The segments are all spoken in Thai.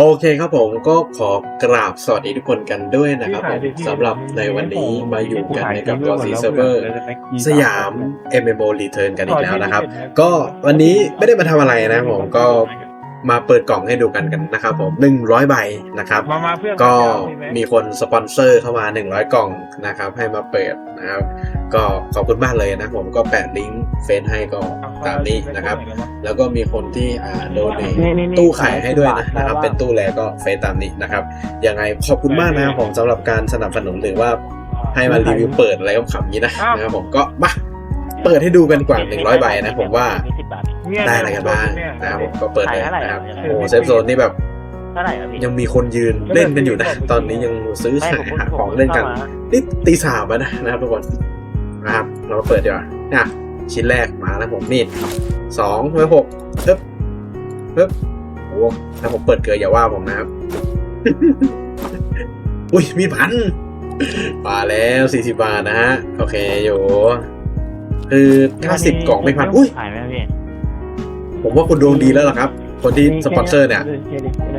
โอเคครับผมก็ขอกราบสวัสดีทุกคนกันด้วยนะครับผมสำหรับในวันนี้มาอยู่กันในกับตัวซีเซิร์ฟเวอร์สยาม MMO Return กันอีกแล้วนะครับ ก็วันนี้ไม่ได้มาทำอะไรนะผมก็ มาเปิดกล่องให้ดูกันกันนะครับผม 100 ใบนะครับมามาเพื่อนก็มีคนสปอนเซอร์เข้ามา 100 กล่องนะครับ ให้มาเปิดนะครับ ก็ขอบคุณมากเลยนะผมก็แปะลิงก์เฟซให้ก็ตามนี้นะครับ แล้วก็มีคนที่อ่าโดเนทตู้ขายให้ด้วยนะนะครับ เป็นตู้แลก็เฟซตามนี้นะครับยังไงขอบคุณมากนะครับผมสำหรับการสนับสนุนหรือว่าให้มารีวิวเปิดอะไรก็ขำๆนี้นะนะครับผมก็มาเปิดให้ดูกันกว่า 100 ใบนะผมว่า ได้อะไรกันบ้างนะครับผมก็เปิดเลยนะครับโอ้เซฟโซนนี่แบบเท่าไหร่อะพี่ยังมีคนยืนเล่นกันอยู่นะ ตอนนี้ยังซื้อขายหาของเล่นกันนี่ตีสามแล้วนะนะครับทุกคนนะครับ เรามาเปิดดีกว่าอะชิ้นแรกมาแล้วผมมีดสองไว้หกปึ๊บปึ๊บโอ้ถ้าผมเปิดเกลืออย่าว่าผมนะครับ อุ้ยมีดพันมาแล้วสี่สิบบาทนะฮะ โอเคอยู่คือถ้าสิบกล่องไม่พันอุ้ยขายไหมพี่ ผมว่าคุณดวงดีแล้วล่ะครับ คนที่สปอนเซอร์เนี่ย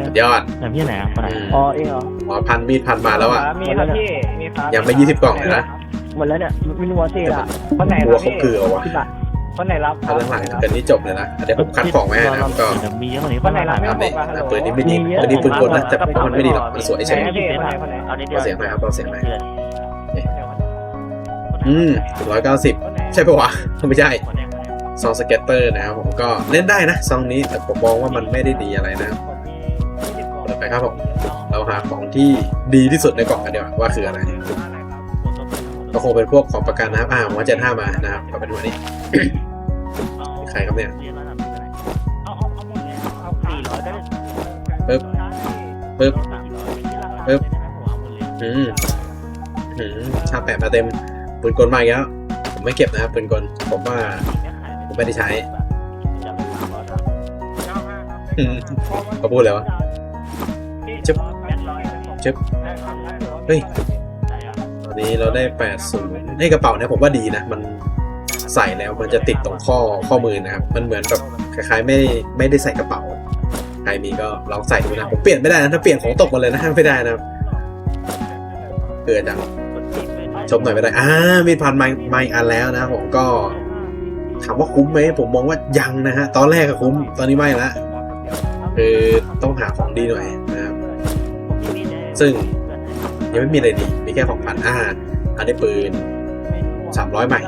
สุดยอดแต่พี่ไหนอะคนไหนอืมอ๋อเองเหรอหมอพันมีดพันมาแล้วอะมีครับพี่มีครับยังไม่20กล่องเลยนะหมดแล้วเนี่ยมินูวอเซ่ละคนไหนกลัรัวบเขาพี่เกลือวะที่บาทคนไหนรับคถ้ารับหลังๆกันนี้จบเลยนะเดี๋ยวผมคัดของไว้ให้นะครับก็เดี๋ยวมีเยอะกว่านี้คนไหนรับอัปเดตไม่นะปืนนี้ไม่ดีปืนนี้ปืนกลนะแต่มันไม่ดีหรอกมันสวยเฉยไหนพี่คนไหนคนไหนเอานิดเดีก็ยวเสียงหน่อยครับก็เสียงหน่อยอืมร้อยเก้าสิบคนไหนใช่ปะวะไม่ใช่ ซองสเก็ตเตอร์นะครับผมก็เล่นได้นะซองนี้แต่ผมมองว่ามันไม่ได้ดีอะไรนะครับเปิดไปครับผมเราหาของที่ดีที่สุดในกล่องกันดีกว่าว่าคืออะไรก็คงเป็นพวกของประกันนะครับอ่าหัวเจ็ดห้ามานะครับก็เป็นวันนี้ใครครับเนี่ยเอาเอาเอาหมดเลยเฮ้ยได้ปึ๊บปึ๊บปึ๊บอืมอืมชาแปะมาเต็มปืนกลมาอีกแล้วผมไม่เก็บนะครับปืนกลผมว่า ไม่ได้ใช้อืมเขาพูดเลยวะจึ๊บจึ๊บเฮ้ย ตอนนี้เราได้แปดศูนย์ในกระเป๋าเนี่ยผมว่าดีนะ มันใส่แล้วมันจะติดตรงข้อข้อมือนะครับ มันเหมือนแบบคล้ายๆไม่ไม่ได้ใส่กระเป๋า ใครมีก็ลองใส่ดูนะ ผมเปลี่ยนไม่ได้นะ ถ้าเปลี่ยนของตกหมาเลยนะไม่ได้นะครับเกิดจังชมหน่อยไม่ได้อ่ามีพันไม้ไม้อันแล้วนะผมก็ ถามว่าคุ้มไหมผมมองว่ายังนะฮะ ตอนแรกก็คุ้ม ตอนนี้ไม่ละคือต้องหาของดีหน่อยนะครับ ซึ่งยังไม่มีอะไรดีมีแค่ของพันอ่าอันนี้ปืน 300 ใหม่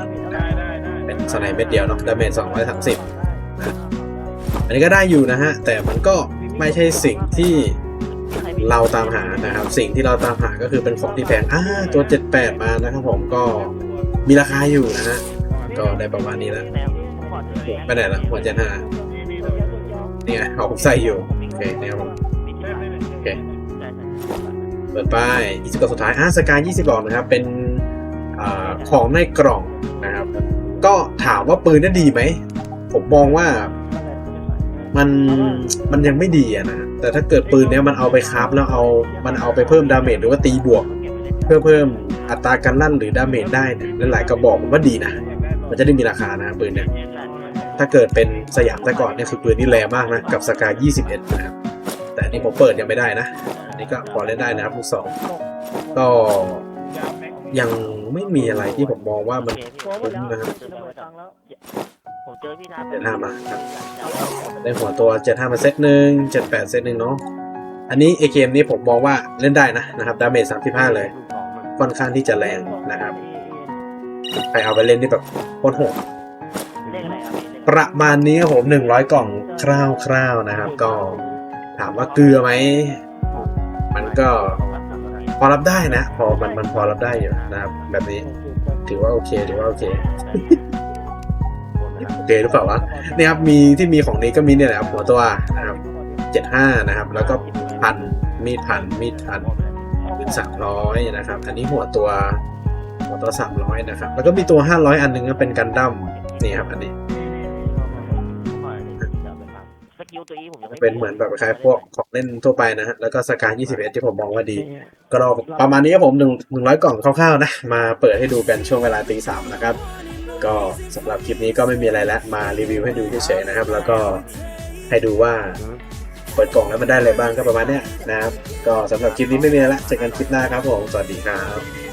เป็นสไนเม็ดเดียวเนาะดาเมจ230นะอันนี้ก็ได้อยู่นะฮะ แต่มันก็ไม่ใช่สิ่งที่เราตามหานะครับ สิ่งที่เราตามหาก็คือเป็นของที่แพงอ่าตัว 78 มานะครับผมก็มีราคาอยู่นะฮะ ก็ได้ประมาณนี้แล้วไปไหนละหัวเจนห้านี่ไงเอาผมใส่อยู่ โอเคเนี่ยครับผมโอเคเปิดป้าย20กล่องสุดท้ายอ่าสกาย20บอกนะครับ เป็นอ่าของในกล่องนะครับ ก็ถามว่าปืนนั้นดีไหม ผมมองว่ามันมันยังไม่ดีอะนะ แต่ถ้าเกิดปืนเนี้ยมันเอาไปคราฟแล้วเอา มันเอาไปเพิ่มดาเมจหรือว่าตีบวก เพื่อเพิ่มอัตราการลั่นหรือดาเมจได้เนี่ยหลายๆกระบอกผมว่าดีนะ มันจะได้มีราคานะปืนเนี่ยถ้าเกิดเป็นสยามแต่ก่อนเนี่ยคือปืนนี่แรงมากนะ กับสกาย21 นะครับ แต่อันนี้ผมเปิดยังไม่ได้นะ อันนี้ก็พอเล่นได้นะครับลูกสองก็ยังไม่มีอะไรที่ผมมองว่ามันคุ้มนะครับเจอพี่นะเดี๋ยวหน้ามาครับได้หัวตัว75มาเซตหนึ่ง78เซตหนึ่งเนาะอันนี้เอเกมนี้ผมมองว่าเล่นได้นะนะครับดาเมจ35เลย ค่อนข้างที่จะแรงนะครับ ใครเอาไปเล่นนี่แบบโคตรโหดเลขอะไรครับพี่เลขประมาณนี้ครับผม100กล่องคร่าวๆนะครับ ก็ถามว่าเกลือไหม มันก็พอรับได้นะ พอมันมันพอรับได้อยู่นะครับ แบบนี้ถือว่าโอเคถือว่าโอเค โอเคหรือเปล่าวะเนี่ยครับมีที่มีของนี้ก็มีเนี่ยแหละครับหัวตัวนะครับเจ็ดห้านะครับ แล้วก็พันมีดพันมีดพันเป็นสามร้อยนะครับ อันนี้หัวตัว หัวตัวสามร้อยนะครับ แล้วก็มีตัวห้าร้อยอันหนึงก็เป็นกันดั้มนี่ครับอันนี้ สกิลตัวนี้ผมยังไม่เป็นเหมือนแบบคล้ายๆพวกของเล่นทั่วไปนะฮะ แล้วก็สกายยี่สิบเอ็ดที่ผมมองว่าดี ก็เราประมาณนี้ครับผมหนึ่งหนึ่งร้อยกล่องคร่าวๆนะ มาเปิดให้ดูกันช่วงเวลาตีสามนะครับ ก็สำหรับคลิปนี้ก็ไม่มีอะไรแล้ว มารีวิวให้ดูเฉยๆนะครับ แล้วก็ให้ดูว่าเปิดกล่องแล้วมันได้อะไรบ้างก็ประมาณเนี้ยนะครับ ก็สำหรับคลิปนี้ไม่มีอะไรละเจอกันคลิปหน้าครับผม สวัสดีครับ